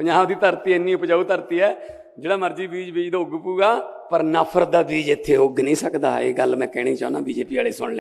ਪੰਜਾਬ ਦੀ ਧਰਤੀ ਇੰਨੀ ਉਪਜਾਊ ਧਰਤੀ ਹੈ, ਜਿਹੜਾ ਮਰਜ਼ੀ ਬੀਜ ਬੀਜ ਦੋ ਉੱਗ ਪੂਗਾ ਪਰ ਨਫ਼ਰਤ ਦਾ ਬੀਜ ਇੱਥੇ ਉੱਗ ਨਹੀਂ ਸਕਦਾ, ਇਹ ਗੱਲ ਮੈਂ ਕਹਿਣੀ ਚਾਹੁੰਦਾ, ਬੀਜੇਪੀ ਵਾਲੇ ਸੁਣ ਲੈ